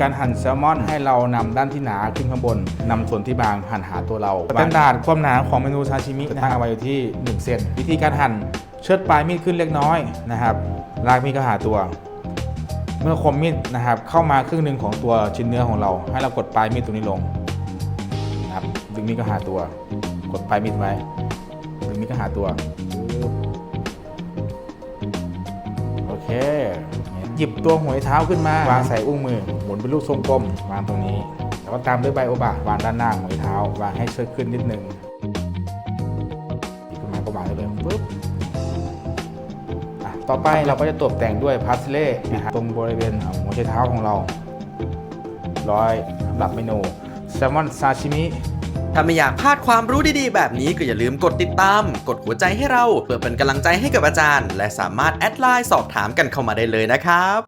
การหั่นแซลมอนให้เรานำด้านที่หนาขึ้นข้างบนนำส่วนที่บางหั่นหาตัวเราสแตนดาร์ดความหนาของเมนูซาชิมินะฮะเอาไว้อยู่ที่1เซนวิธีการหั่นเชิดปลายมีดขึ้นเล็กน้อยนะครับลากมีดก็หาตัว เมื่อคมมีดนะครับ เข้ามาครึ่งหนึ่งของตัวชิ้นเนื้อของเรา ให้เรากดปลายมีดตรงนี้ลงนะครับดึงมีดก็หาตัว กดปลายมีดไว้ดึงมีดก็หาตัวโอเค หยิบตัวหัวเท้าขึ้นมาวางใส่อุ้งมือ หมุนเป็นลูกทรงกลมวางตรงนี้ แล้วก็ตามด้วยใบโอบะวางด้านหน้าหัวเท้าวางให้เชิดขึ้นนิดนึงหยิบขึ้นมาก็วางได้เลยปึ๊บต่อไปเราก็จะตกแต่งด้วยพาสเล่นะฮะตรงบริเวณหัวไชเท้าของเราร้อยสำหรับเมนูแซลมอนซาชิมิ ถ้าไม่อยากพลาดความรู้ดีๆ แบบนี้ก็อย่าลืมกดติดตาม กดหัวใจให้เรา เพื่อเป็นกำลังใจให้กับอาจารย์ และสามารถแอดไลน์สอบถามกันเข้ามาได้เลยนะครับ